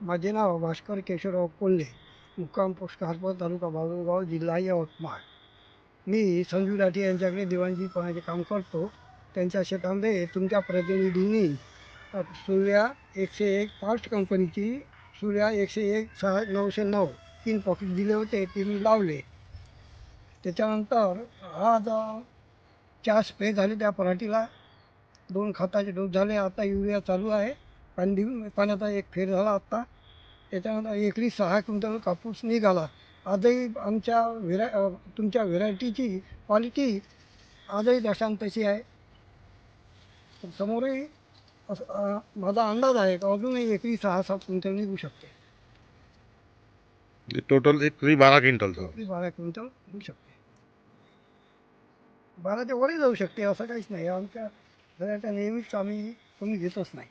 माझे नाव भास्कर केशवराव कोल्हे मुक्काम पोस्ट खारपार तालुका बाळूरगाव जिल्हा यवतमाळ. मी संजू लाठे यांच्याकडे दिवाणजीपणाचे काम करतो. त्यांच्या शेतामध्ये तुमच्या प्रतिनिधींनी सूर्या एकशे एक फास्ट कंपनीची सूर्या एकशे एक सहा नऊशे नऊ तीन पॉकेट दिले होते ते मी लावले. त्याच्यानंतर आज अ, चार स्प्रे झाले त्या पराठीला. दोन खताचे डोस झाले आता युरिया चालू आहे. देऊन पाण्याचा एक फेर झाला आत्ता. त्याच्यानंतर एकरी सहा क्विंटल कापूस निघाला. आजही आमच्या व्हेराय अ, तुमच्या व्हेरायटीची क्वालिटी आजही दशांत तशी आहे. समोरही असं माझा अंदाज आहे का अजूनही एकरी सहा सात क्विंटल निघू शकते. टोटल एक बारा क्विंटलचं एकरी बारा क्विंटल निघू शकते. बाराच्या वरही जाऊ शकते असं काहीच नाही. आमच्या व्हेरायट्या नेहमीच आम्ही कमी घेतच नाही.